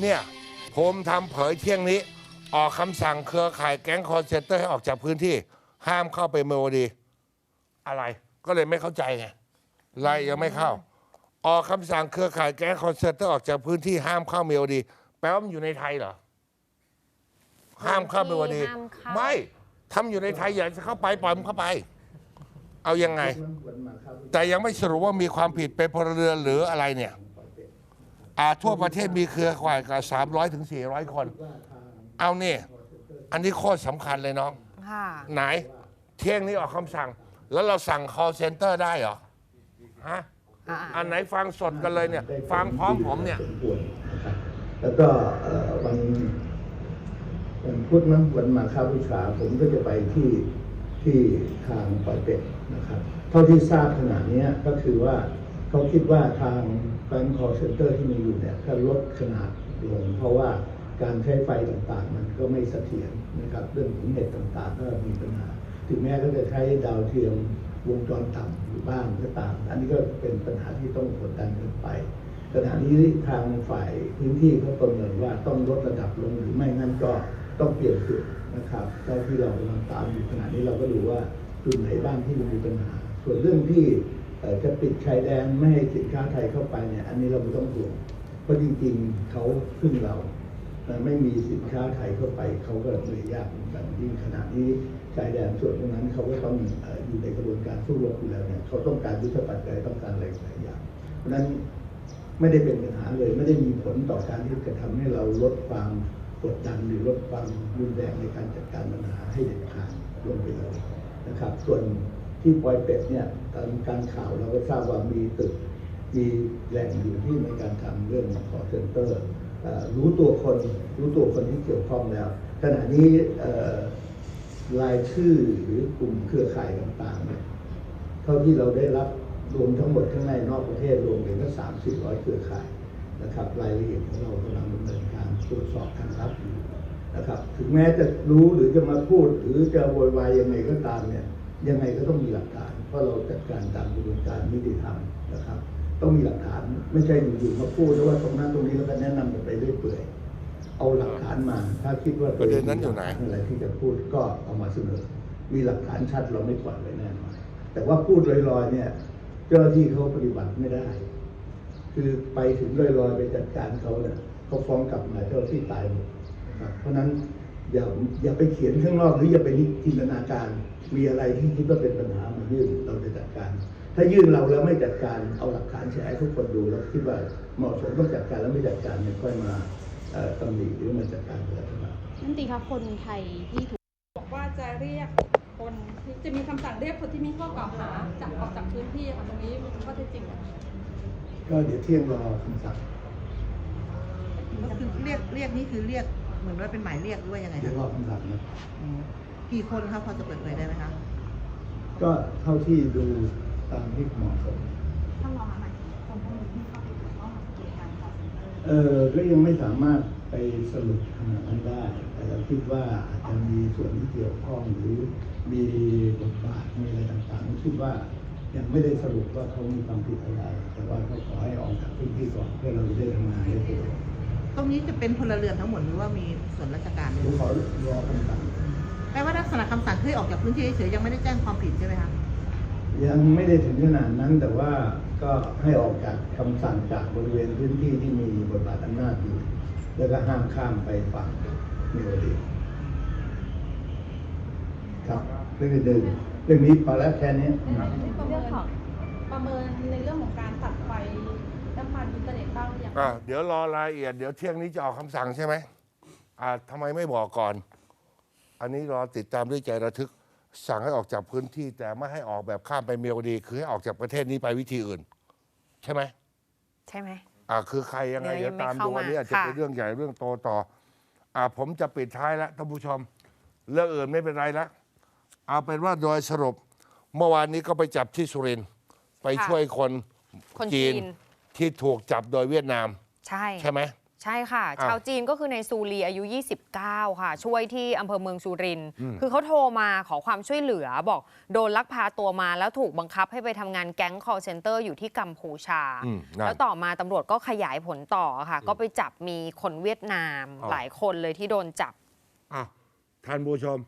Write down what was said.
เนี่ยผมทำเผยเที่ยงนี้ ออกคำสั่งเครือข่ายแก๊งคอนเซนเตอร์ให้ออกจากพื้นที่ ห้ามเข้าไปเมโลดี อะไรก็เลยไม่เข้าใจไงไล่ยังไม่เข้า ออกคำสั่งเครือข่ายแก๊งคอนเซนเตอร์ออกจากพื้นที่ห้ามเข้าเมโลดี แปลว่ามันอยู่ในไทยเหรอห้ามเข้าเมโลดี ห้ามเข้า ไม่ทำอยู่ในไทยอยากจะเข้าไปปล่อยมันเข้าไป เอายังไง แต่ยังไม่สรุปว่ามีความผิดเป็นพลเรือนหรืออะไรเนี่ย อาทั่วประเทศมีเครือข่ายกว่า300ถึง400 คน เอาเนี่ยอันนี้โคตรสำคัญเลยน้อง ค่ะ ไหน เที่ยงนี้ออกคำสั่ง แล้วเราสั่ง call center ได้เหรอ ฮะ อ่า อันไหนฟังสดกันเลยเนี่ย ฟังพร้อมผมเนี่ยสควรนะครับแล้วก็เอ่อวันวันพุธนั้นวันมาค้าบูชาผมก็จะไปที่ที่ทางปอยเป็ดนะครับ เท่าที่ทราบขณะเนี้ยก็คือว่า เขาคิดว่าทางแบงค์คอร์เซนเตอร์ที่มีอยู่เนี่ยก็ลดขนาดลง เพราะว่าการใช้ไฟต่างๆ มันก็ไม่เสถียรนะครับ เรื่องของเน็ตต่างๆ ก็มีปัญหา ถึงแม้ก็จะใช้ดาวเทียมวงจรต่ำอยู่บ้างก็ตาม อันนี้ก็เป็นปัญหาที่ต้องกดดันกันไปขณะนี้ทางฝ่ายพื้นที่เขาประเมินว่าต้องลดระดับลงหรือไม่งั้นก็ต้องเปลี่ยนจุดนะครับเท่าที่เรากำลังตามอยู่ขณะนี้เราก็ดูว่าจุดไหนบ้างที่มีปัญหา ส่วนเรื่องที่ จะปิดชายแดนไม่ให้สินค้าไทยเข้าไปเนี่ย อันนี้เราไม่ต้องห่วงเพราะจริงๆเขาพึ่งเราแต่ไม่มีสินค้าไทยเข้าไปเขาก็เลยยากเหมือนกันยิ่งขณะนี้ชายแดนส่วนตรงนั้นเขาก็ต้องอยู่ในกระบวนการสู้รบอยู่แล้วเนี่ยเขาต้องการยุทธปัจจัยต้องการอะไรหลายอย่าง เพราะฉะนั้นไม่ได้เป็นปัญหาเลยไม่ได้มีผลต่อการที่จะทำให้เราลดความกดดันหรือลดความรุนแรงในการจัดการปัญหาให้เด็ดขาดลงไปเลยนะครับ ส่วน ที่ปอยเป็ดเนี่ยตามการข่าวเราก็ทราบว่ามีตึกมีแหล่งอยู่ที่ในการทำเรื่องขอเซ็นเตอร์รู้ตัวคนรู้ตัวคนที่เกี่ยวข้องแล้ว ขณะนี้รายชื่อหรือกลุ่มเครือข่ายต่างๆเนี่ยเท่าที่เราได้รับรวมทั้งหมดข้างในนอกประเทศรวมเป็นก็สามสี่ร้อยเครือข่ายนะครับรายละเอียดของเรากำลังดำเนินการตรวจสอบทางลับอยู่นะครับ ถึงแม้จะรู้หรือจะมาพูดหรือจะโวยวายยังไงก็ตามเนี่ย ยังไงก็ต้องมีหลักฐาน เพราะเราจัดการตามกระบวนการนิติธรรมนะครับ ต้องมีหลักฐานไม่ใช่อยู่ๆมาพูดแล้วว่าตรงนั้นตรงนี้แล้วก็แนะนำกันไปเรื่อยเปื่อยเอาหลักฐานมา ถ้าคิดว่าประเด็นนั้นอยู่ไหนอะไรที่จะพูดก็เอามาเสนอ มีหลักฐานชัดเราไม่ปล่อยไว้แน่นอนแต่ว่าพูดลอยๆเนี่ย เจ้าหน้าที่เขาปฏิบัติไม่ได้ คือไปถึงลอยๆไปจัดการเขาเนี่ยเขาฟ้องกลับมาเจ้าหน้าที่ตายหมดนะครับเพราะฉะนั้นอย่าอย่าไปเขียนข้างนอกหรืออย่าไปจินตนาการ มีอะไรที่คิดว่าเป็นปัญหามายื่นเราจะจัดการ ถ้ายื่นเราแล้วไม่จัดการเอาหลักฐานแชร์ให้ทุกคนดูแล้วคิดว่าเหมาะสมต้องจัดการแล้วไม่จัดการเนี่ยค่อยมาเอ่อตำหนิหรือมาจัดการกับรัฐบาลนั่นตีคะคนไทยที่ถูกบอกว่าจะเรียกคนที่จะมีคำสั่งเรียกคนที่มีข้อกล่าวหาจากออกจากพื้นที่ค่ะตรงนี้ข้อเท็จจริงนะคะก็เดี๋ยวเที่ยงรอคำสั่งก็คือเรียกเรียกนี่คือเรียกเหมือนว่าเป็นหมายเรียกด้วยยังไงเดี๋ยวรคะอคำสั่งนะอืม กี่คนครับพอจะเปิดเผยได้ไหมคะก็เท่าที่ดูตามที่เหมาะสมท่านรองอะไรคนพวกนี้ที่เข้าไปเกี่ยวข้องกับกิจการของเออก็ยังไม่สามารถไปสรุปขนาดนั้นได้ แต่เราคิดว่าอาจจะมีส่วนที่เกี่ยวข้องหรือมีบทบาทมีอะไรต่างๆคิดว่ายังไม่ได้สรุปว่าเขามีความผิดอะไร แต่ว่าเขาขอให้ออกจากพื้นที่ก่อนเพื่อเราจะได้ทำงานได้เร็วตรงนี้จะเป็นพลเรือนทั้งหมดหรือว่ามีส่วนราชการด้วยผมขอรอคำสั่งแปลว่าลั กษณะคำสั่งเคยออกจากพื้นที่เฉยๆยังไม่ได้แจ้งความผิดใช่ไหมคะ ยังไม่ได้ถึงขนาดนั้นแต่ว่าก็ให้ออกจากคำสั่งจากบริเวณพื้นที่ที่มีบทบาทอำนาจอยู่ แล้วก็ห้ามข้ามไปฝั่งนิวดีครับเรื่องอื่นๆเรื่องนี้พอแล้วแค่นี้ในเรื่องที่ประเมินประเมินในเรื่องของการตัดไฟน้ำมันอินเทอร์เน็ตบ้างหรือยัง อะเดี๋ยวรอรายละเอียด เดี๋ยวเที่ยงนี้จะออกคำสั่งใช่ไหมอ่าทำไมไม่บอกก่อน อันนี้รอติดตามด้วยใจระทึก สั่งให้ออกจากพื้นที่แต่ไม่ให้ออกแบบข้ามไปเมียวดี คือให้ออกจากประเทศนี้ไปวิธีอื่น ใช่ไหมใช่ไหม อ่าคือใครยังไงเดี๋เดี๋ยยววยังไม่ตามดูเข้าอันนี้อาจจะค่ะเป็นเรื่องใหญ่เรื่องโตต่อ อ่าผมจะปิดท้ายแล้วท่านผู้ชม เรื่องอื่นไม่เป็นไรแล้วเอาเป็นว่าโดยสรุป เมื่อวานนี้ก็ไปจับที่สุรินทร์ไปช่วยคนคนจีจีนนที่ถูกจับโดยเวียดนาม ใช่ ใช่ไหม ใช่ค่ะอ้าวชาวจีนก็คือในซูรีอายุ 29 ค่ะ ช่วยที่อำเภอเมืองสุรินทร์อืมคือเขาโทรมาขอความช่วยเหลือบอกโดนลักพาตัวมาแล้วถูกบังคับให้ไปทำงานแก๊ง call center อยู่ที่กัมพูชาอืมนั่นแล้วต่อมาตำรวจก็ขยายผลต่อค่ะ ก็ไปจับมีคนเวียดนามอ๋อหลายคนเลยที่โดนจับอะท่านผู้ชม